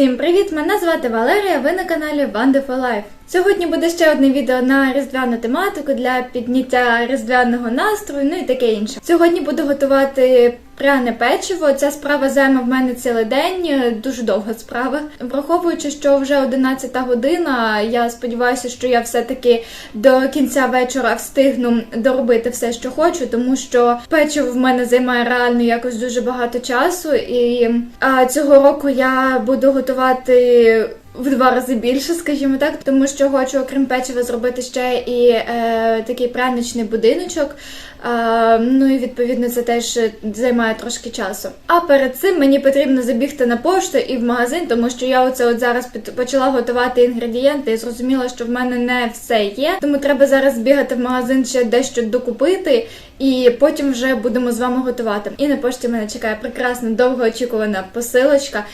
Всім привіт! Мене звати Валерія. Ви на каналі Wonderful Life. Сьогодні буде ще одне відео на різдвяну тематику для підняття різдвяного настрою, ну і таке інше. Сьогодні буду готувати пряне печиво. Ця справа займе в мене цілий день, дуже довга справа. Враховуючи, що вже 11 година, я сподіваюся, що я все-таки до кінця вечора встигну доробити все, що хочу, тому що печиво в мене займає реально якось дуже багато часу, і а, цього року я буду готувати. В два рази більше, скажімо так, тому що хочу, окрім печива, зробити ще і е, такий пряничний будиночок. Е, ну і відповідно це теж займає трошки часу. А перед цим мені потрібно забігти на пошту і в магазин, тому що я оце от зараз почала готувати інгредієнти і зрозуміла, що в мене не все є. Тому треба зараз бігати в магазин ще дещо докупити, і потім вже будемо з вами готувати. І на пошті мене чекає прекрасна довгоочікувана посилочка.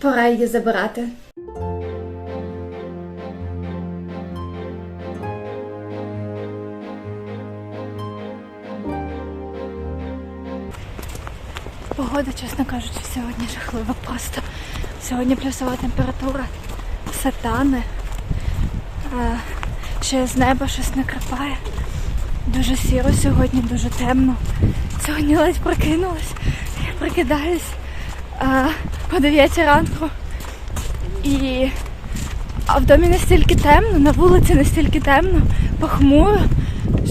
Пора її забирати. Погода, чесно кажучи, сьогодні жахлива просто. Сьогодні плюсова температура, все тане. Е, Ще з неба щось накрапає. Дуже сіро сьогодні, дуже темно. Сьогодні ледь прокинулась. Я прокидаюсь е, о 9 ранку. І а в домі настільки темно, на вулиці настільки темно, похмуро,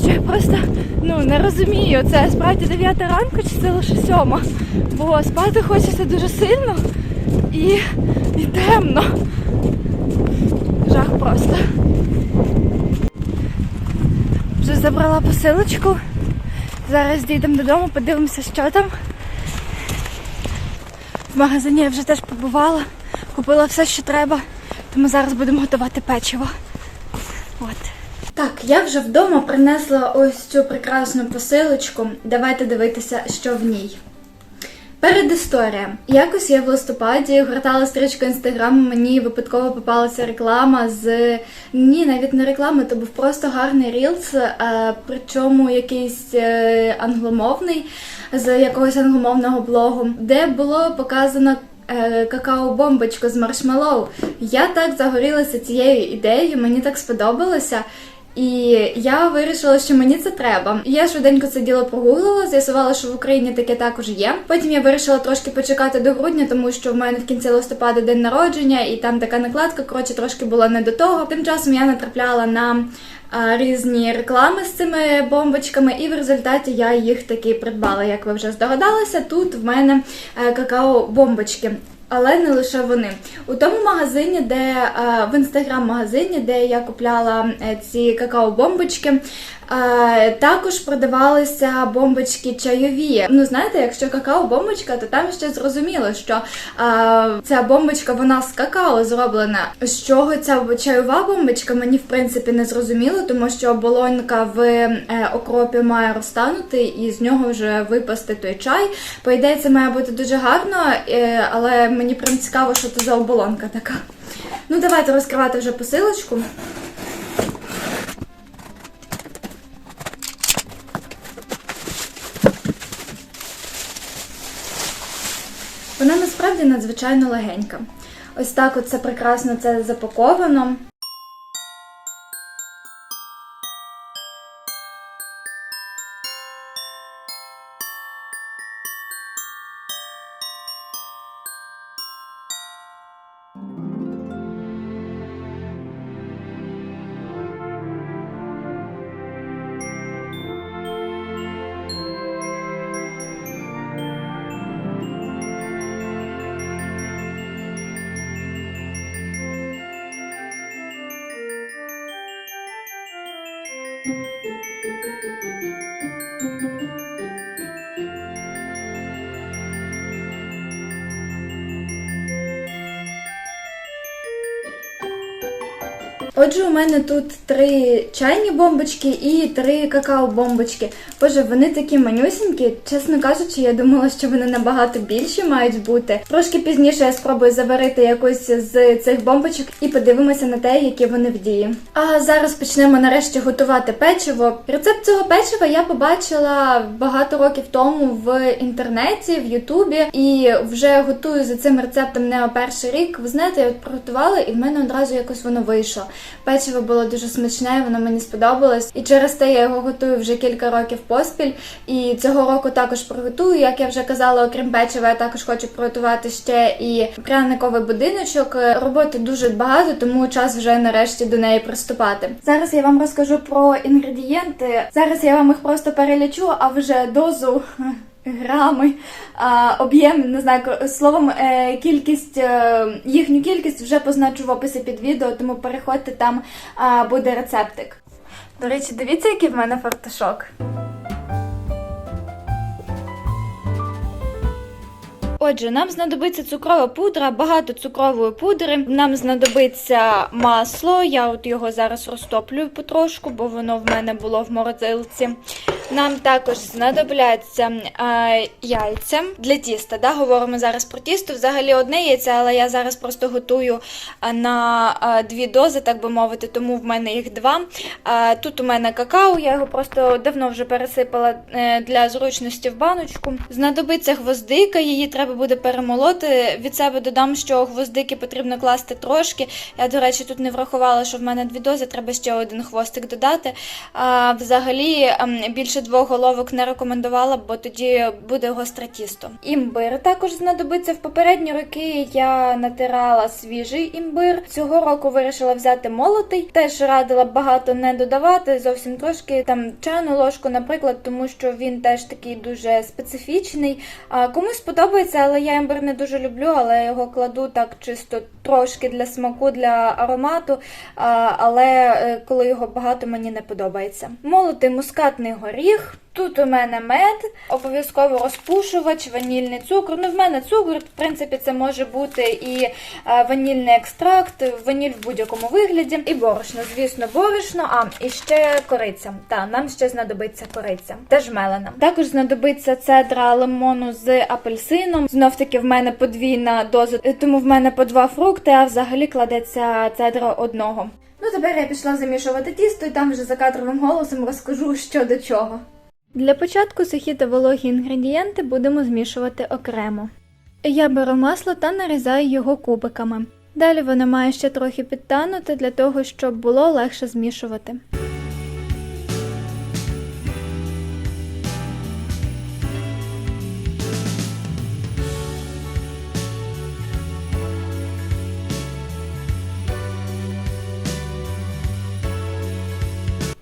що я просто ну, не розумію, це справді 9 ранку чи це лише 7. Бо спати хочеться дуже сильно і, і темно. Жах просто. Вже забрала посилочку. Зараз дійдемо додому, подивимося, що там. В магазині я вже теж побувала, купила все, що треба, тому зараз будемо готувати печиво. От. Так, я вже вдома принесла ось цю прекрасну посилочку. Давайте дивитися, що в ній. Передісторія. Якось я в листопаді гортала стрічку інстаграму, мені випадково попалася реклама з. Ні, навіть не реклама, то був просто гарний рілс, е, причому якийсь е, англомовний з якогось англомовного блогу, де було показано. Е, Какао-бомбочку з маршмеллоу. Я так загорілася цією ідеєю, мені так сподобалося. І я вирішила, що мені це треба. Я швиденько це діло прогуглила, з'ясувала, що в Україні таке також є. Потім я вирішила трошки почекати до грудня, тому що в мене в кінці листопада день народження, і там така накладка, коротше, трошки була не до того. Тим часом я натрапляла на різні реклами з цими бомбочками, і в результаті я їх таки придбала. Як ви вже здогадалися, тут в мене е, какао-бомбочки. Але не лише вони. У тому магазині, де е, в інстаграм-магазині, де я купляла е, ці какао-бомбочки, е, також продавалися бомбочки чайові. Ну, знаєте, якщо какао-бомбочка, то там ще зрозуміло, що е, ця бомбочка вона з какао зроблена. З чого ця чайова бомбочка, мені в принципі не зрозуміло, тому що оболонька в е, окропі має розтанути і з нього вже випасти той чай. По ідеї, це має бути дуже гарно, е, але мені прям цікаво, що це за оболонка така. Ну, давайте розкривати вже посилочку. Насправді надзвичайно легенька. Ось так от це прекрасно це запаковано. thank you Отже, у мене тут три чайні бомбочки і три какао-бомбочки. Боже, вони такі манюсінькі. Чесно кажучи, я думала, що вони набагато більші мають бути. Трошки пізніше я спробую заварити якусь з цих бомбочок і подивимося на те, які вони в дії. А зараз почнемо нарешті готувати печиво. Рецепт цього печива я побачила багато років тому в інтернеті, в Ютубі, і вже готую за цим рецептом не перший рік. Ви знаєте, я от приготувала, і в мене одразу якось воно вийшло. Печиво було дуже смачне, воно мені сподобалось. І через те я його готую вже кілька років поспіль. І цього року також приготую. Як я вже казала, окрім печива, я також хочу приготувати ще і пряниковий будиночок. Роботи дуже багато, тому час вже нарешті до неї приступати. Зараз я вам розкажу про інгредієнти. Зараз я вам їх просто перелічу, а вже дозу. Грами, об'єм, не знаю, словом, е, кількість, е, їхню кількість вже позначу в описі під відео, тому переходьте, там буде рецептик. До речі, дивіться, який в мене фартушок. Отже, нам знадобиться цукрова пудра, багато цукрової пудри. Нам знадобиться масло. Я от його зараз розтоплюю потрошку, бо воно в мене було в морозилці. Нам також знадобляться е, яйця для тіста. Да? Говоримо зараз про тісто. Взагалі одне яйце, але я зараз просто готую на дві дози, так би мовити, тому в мене їх два. Е, тут у мене какао, я його просто давно вже пересипала е, для зручності в баночку. Знадобиться гвоздика, її треба буде перемолоти. Від себе додам, що гвоздики потрібно класти трошки. Я, до речі, тут не врахувала, що в мене дві дози, треба ще один хвостик додати. А, взагалі ем, більше двох головок не рекомендувала, бо тоді буде гостре тісто. Імбир також знадобиться. В попередні роки я натирала свіжий імбир. Цього року вирішила взяти молотий. Теж радила багато не додавати, зовсім трошки там чайну ложку, наприклад, тому що він теж такий дуже специфічний. А, комусь подобається, але я імбир не дуже люблю, але я його кладу так чисто трошки для смаку, для аромату. Але е, коли його багато, мені не подобається. Молотий мускатний горіх. Тут у мене мед, обов'язково розпушувач, ванільний цукор. Ну, в мене цукор, в принципі, це може бути і е, ванільний екстракт, ваніль в будь-якому вигляді, і борошно, звісно, борошно, а і ще кориця. Та нам ще знадобиться кориця, теж мелена. Також знадобиться цедра лимону з апельсином. Знов таки в мене подвійна доза, е, тому в мене по два фрукти, а взагалі кладеться цедра одного. Ну, тепер я пішла замішувати тісто і там вже за кадровим голосом розкажу, що до чого. Для початку сухі та вологі інгредієнти будемо змішувати окремо. Я беру масло та нарізаю його кубиками. Далі воно має ще трохи підтанути для того, щоб було легше змішувати.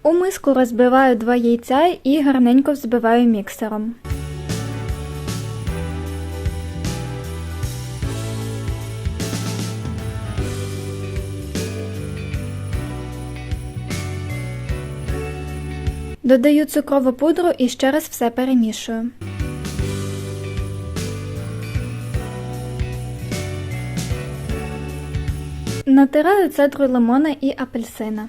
У миску розбиваю два яйця і гарненько взбиваю міксером. Додаю цукрову пудру і ще раз все перемішую. Натираю цедру лимона і апельсина.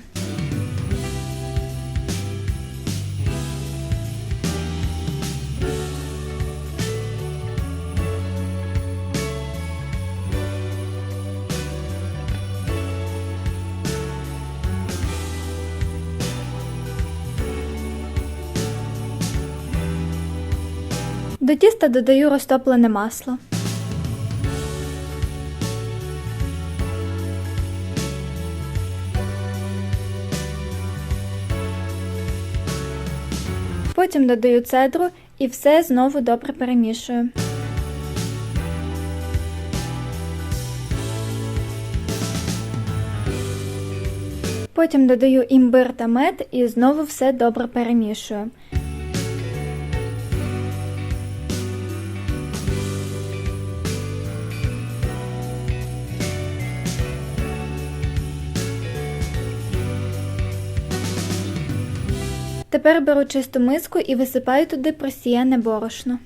До тіста додаю розтоплене масло. Потім додаю цедру і все знову добре перемішую. Потім додаю імбир та мед і знову все добре перемішую. Тепер беру чисту миску і висипаю туди просіяне борошно.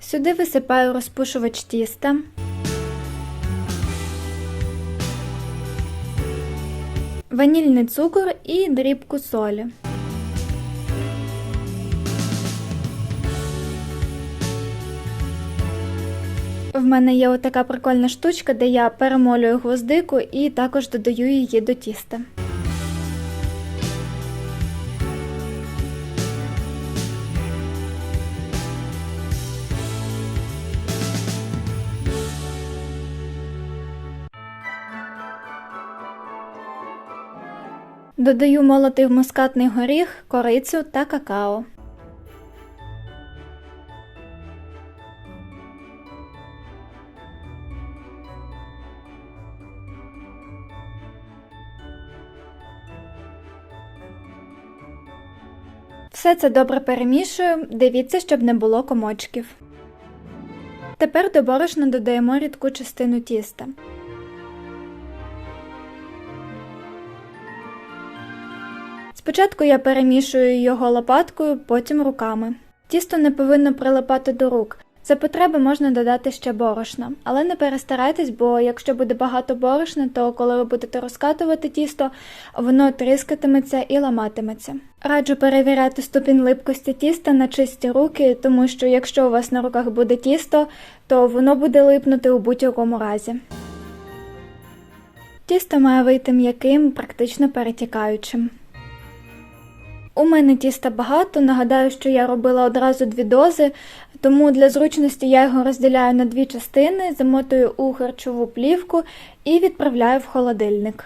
Сюди висипаю розпушувач тіста. Ванільний цукор і дрібку солі. В мене є отака прикольна штучка, де я перемолюю гвоздику і також додаю її до тіста. Додаю молотий мускатний горіх, корицю та какао. Все це добре перемішую, дивіться, щоб не було комочків. Тепер до борошна додаємо рідку частину тіста. Спочатку я перемішую його лопаткою, потім руками. Тісто не повинно прилипати до рук. За потреби можна додати ще борошна, але не перестарайтесь, бо якщо буде багато борошна, то коли ви будете розкатувати тісто, воно тріскатиметься і ламатиметься. Раджу перевіряти ступінь липкості тіста на чисті руки, тому що якщо у вас на руках буде тісто, то воно буде липнути у будь-якому разі. Тісто має вийти м'яким, практично перетікаючим. У мене тіста багато. Нагадаю, що я робила одразу дві дози, тому для зручності я його розділяю на дві частини, замотую у харчову плівку і відправляю в холодильник.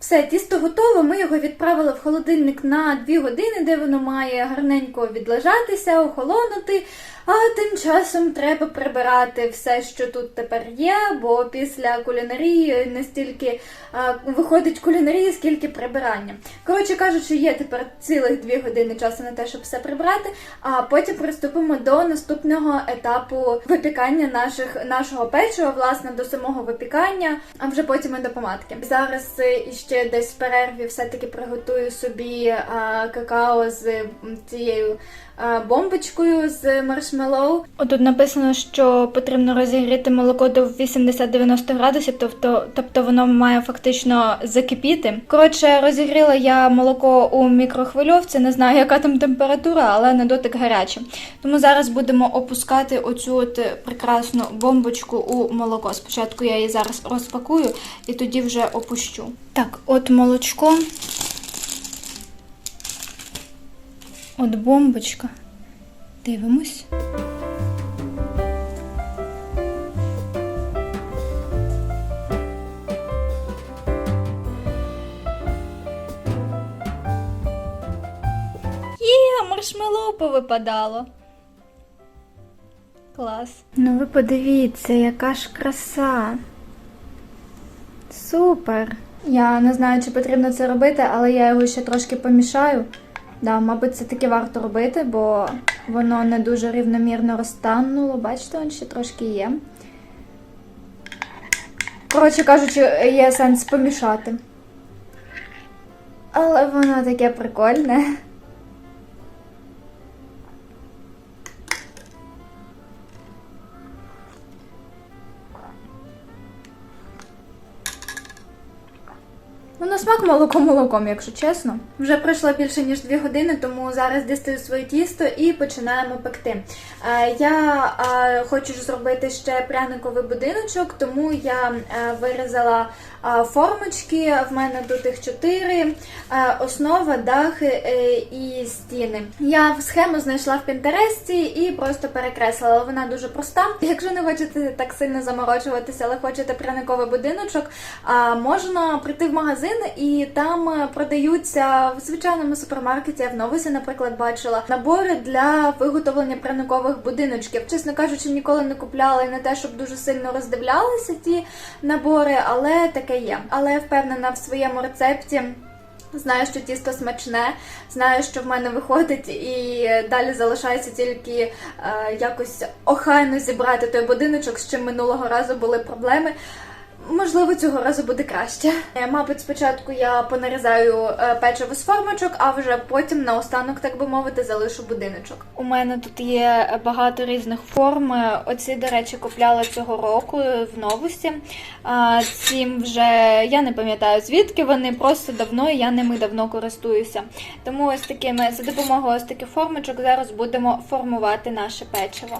Все, тісто готове. Ми його відправили в холодильник на 2 години, де воно має гарненько відлежатися, охолонути. А тим часом треба прибирати все, що тут тепер є, бо після кулінарії не стільки а, виходить кулінарії, скільки прибирання. Коротше кажучи, є тепер цілих 2 години часу на те, щоб все прибрати, а потім приступимо до наступного етапу випікання наших, нашого печива, власне, до самого випікання, а вже потім і до помадки. Зараз е, іще десь в перерві все-таки приготую собі а, какао з цією а, бомбочкою з маршмеллоу. Отут написано, що потрібно розігріти молоко до 80-90 градусів, тобто, тобто воно має фактично закипіти. Коротше, розігріла я молоко у мікрохвильовці, не знаю, яка там температура, але на дотик гаряче. Тому зараз будемо опускати оцю от прекрасну бомбочку у молоко. Спочатку я її зараз розпакую і тоді вже опущу. Так, от молочко. От бомбочка. Дивимось. Є, маршмеллоу повипадало. Клас. Ну ви подивіться, яка ж краса. Супер. Я не знаю, чи потрібно це робити, але я його ще трошки помішаю. Да, мабуть, це таки варто робити, бо воно не дуже рівномірно розтануло. Бачите, он ще трошки є. Коротше кажучи, є сенс помішати. Але воно таке прикольне. Ну, на смак молоко молоком, якщо чесно. Вже пройшло більше ніж 2 години, тому зараз дістаю своє тісто і починаємо пекти. Е, Я е, хочу зробити ще пряниковий будиночок, тому я е, вирізала формочки. В мене тут їх 4, основа, дах е, і стіни. Я схему знайшла в Пінтересті і просто перекреслила. Вона дуже проста. Якщо не хочете так сильно заморочуватися, але хочете пряниковий будиночок, можна прийти в магазин і там продаються в звичайному супермаркеті. Я в новусі, наприклад, бачила набори для виготовлення пряникових будиночків. Чесно кажучи, ніколи не купляла і не те, щоб дуже сильно роздивлялися ті набори, але таке є. Але я впевнена в своєму рецепті. Знаю, що тісто смачне, знаю, що в мене виходить, і далі залишається тільки е, якось охайно зібрати той будиночок, з чим минулого разу були проблеми. Можливо, цього разу буде краще. Е, Мабуть, спочатку я понарізаю е, печиво з формочок, а вже потім наостанок, так би мовити, залишу будиночок. У мене тут є багато різних форм. Е, Оці, до речі, купляла цього року в новусі. А цим вже я не пам'ятаю звідки вони, просто давно і я ними давно користуюся. Тому ось такими за допомогою ось таких формочок зараз будемо формувати наше печиво.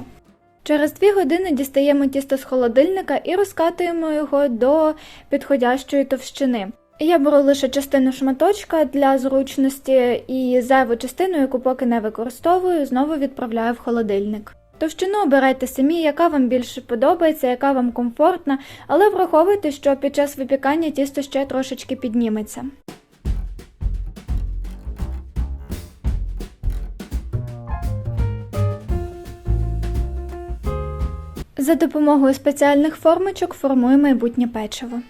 Через дві години дістаємо тісто з холодильника і розкатуємо його до підходящої товщини. Я беру лише частину шматочка для зручності і зайву частину, яку поки не використовую, знову відправляю в холодильник. Товщину обирайте самі, яка вам більше подобається, яка вам комфортна, але враховуйте, що під час випікання тісто ще трошечки підніметься. За допомогою спеціальних формочок формую майбутнє печиво.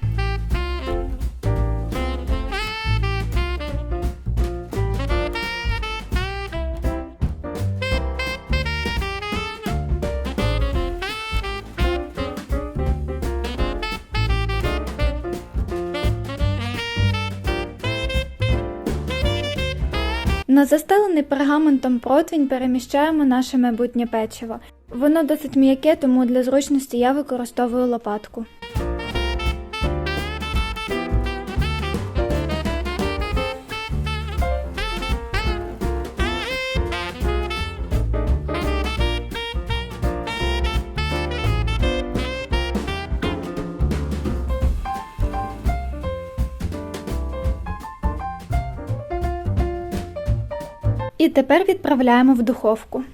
На застелений пергаментом противень переміщаємо наше майбутнє печиво. Воно досить м'яке, тому для зручності я використовую лопатку. І тепер відправляємо в духовку.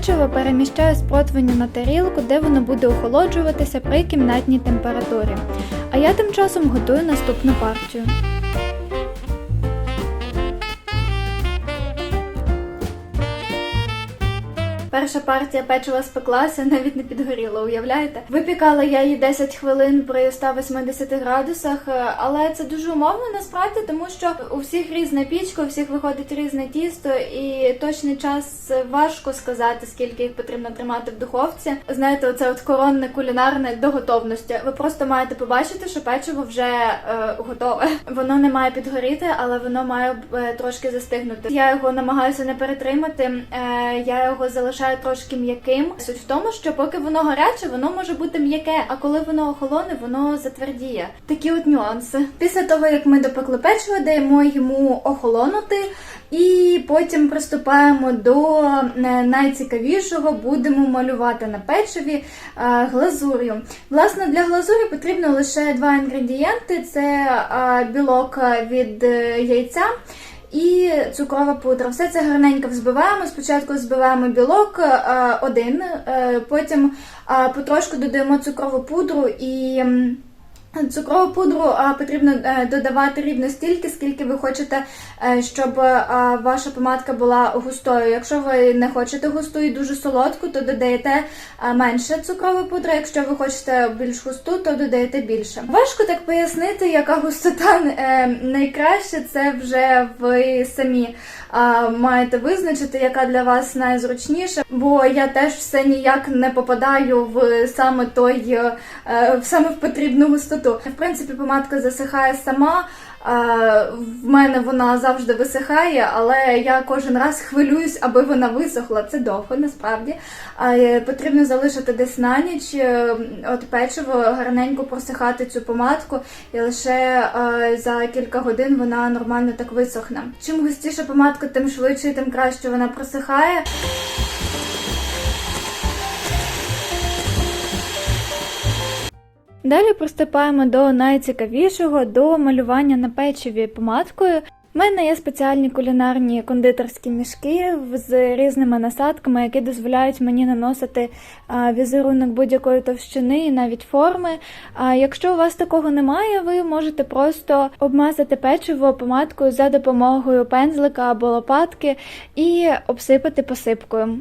Печиво переміщаю з противня на тарілку, де воно буде охолоджуватися при кімнатній температурі. А я тим часом готую наступну партію. Перша партія печива спеклася, навіть не підгоріла, уявляєте? Випікала я її 10 хвилин при 180 градусах, е, але це дуже умовно насправді, тому що у всіх різна пічка, у всіх виходить різне тісто, і точний час важко сказати, скільки їх потрібно тримати в духовці. Знаєте, оце от коронне кулінарне до готовності. Ви просто маєте побачити, що печиво вже е, готове. Воно не має підгоріти, але воно має е, трошки застигнути. Я його намагаюся не перетримати. Е, я його залишаю трошки м'яким. Суть в тому, що поки воно гаряче, воно може бути м'яке, а коли воно охолоне, воно затвердіє. Такі от нюанси. Після того, як ми допекли печиво, даємо йому охолонути. І потім приступаємо до е, найцікавішого, будемо малювати на печиві е, глазур'ю. Власне, для глазурі потрібно лише два інгредієнти: це е, білок від яйця. І цукрова пудра. Все це гарненько взбиваємо. Спочатку збиваємо білок е, один, е, потім е, потрошку додаємо цукрову пудру і. Цукрову пудру потрібно е, додавати рівно стільки, скільки ви хочете, е, щоб е, ваша помадка була густою. Якщо ви не хочете густу і дуже солодку, то додаєте менше цукрової пудри. Якщо ви хочете більш густу, то додаєте більше. Важко так пояснити, яка густота найкраще. Це вже ви самі маєте визначити, яка для вас найзручніша. Бо я теж все ніяк не попадаю в саме той, в саме в потрібну густоту. В принципі, помадка засихає сама. В мене вона завжди висихає, але я кожен раз хвилююсь, аби вона висохла. Це довго, насправді. Е, Потрібно залишити десь на ніч е, от печиво, гарненько просихати цю помадку, і лише за кілька годин вона нормально так висохне. Чим густіша помадка, тим швидше тим краще вона просихає. Далі приступаємо до найцікавішого до малювання на печиві помадкою. У мене є спеціальні кулінарні кондитерські мішки з різними насадками, які дозволяють мені наносити візерунок будь-якої товщини і навіть форми. А якщо у вас такого немає, ви можете просто обмазати печиво помадкою за допомогою пензлика або лопатки і обсипати посипкою.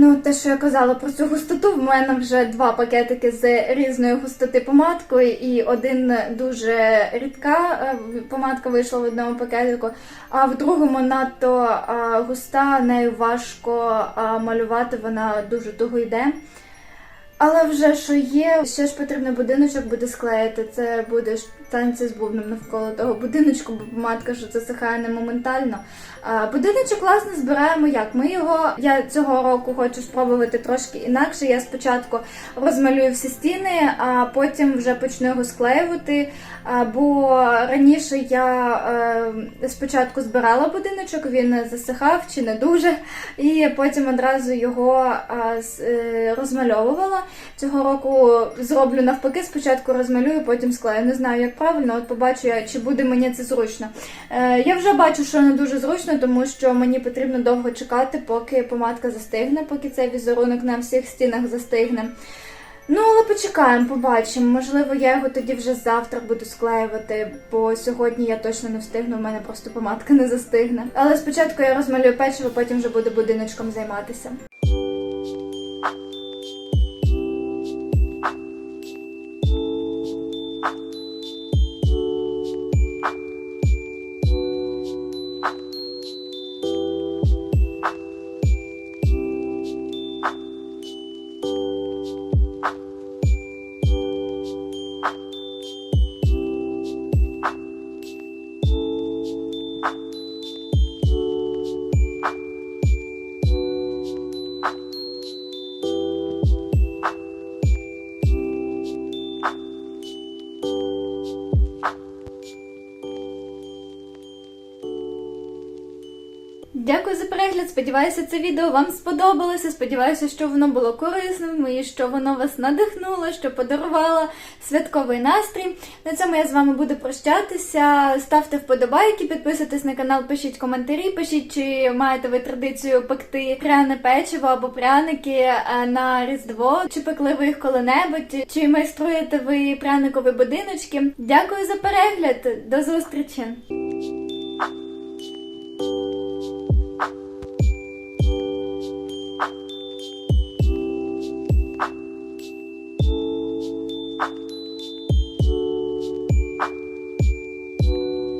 Ну, те, що я казала про цю густоту, в мене вже два пакетики з різної густоти помадкою, і один дуже рідка е, помадка вийшла в одному пакетику, а в другому надто е, густа, нею важко е, малювати, вона дуже туго йде. Але вже що є, ще ж потрібно будиночок буде склеїти. Це буде танці з бубном навколо того будиночку, бо помадка що це сихає моментально. А, будиночок, власне, збираємо як. Ми його, я цього року хочу спробувати трошки інакше. Я спочатку розмалюю всі стіни, а потім вже почну його склеювати. Бо раніше я е, спочатку збирала будиночок, він засихав чи не дуже, і потім одразу його е, розмальовувала. Цього року зроблю навпаки, спочатку розмалюю, потім склею. Не знаю, як правильно, от побачу я, чи буде мені це зручно. Е, я вже бачу, що не дуже зручно, тому що мені потрібно довго чекати, поки помадка застигне, поки цей візерунок на всіх стінах застигне. Ну, але почекаємо, побачимо. Можливо, я його тоді вже завтра буду склеювати, бо сьогодні я точно не встигну, у мене просто помадка не застигне. Але спочатку я розмалюю печиво, потім вже буду будиночком займатися. Дякую за перегляд. Сподіваюся, це відео вам сподобалося. Сподіваюся, що воно було корисним і що воно вас надихнуло, що подарувало святковий настрій. На цьому я з вами буду прощатися. Ставте вподобайки, підписуйтесь на канал, пишіть коментарі, пишіть, чи маєте ви традицію пекти пряне печиво або пряники е, на Різдво, чи пекли ви їх коли-небудь, чи майструєте ви пряникові будиночки. Дякую за перегляд. До зустрічі!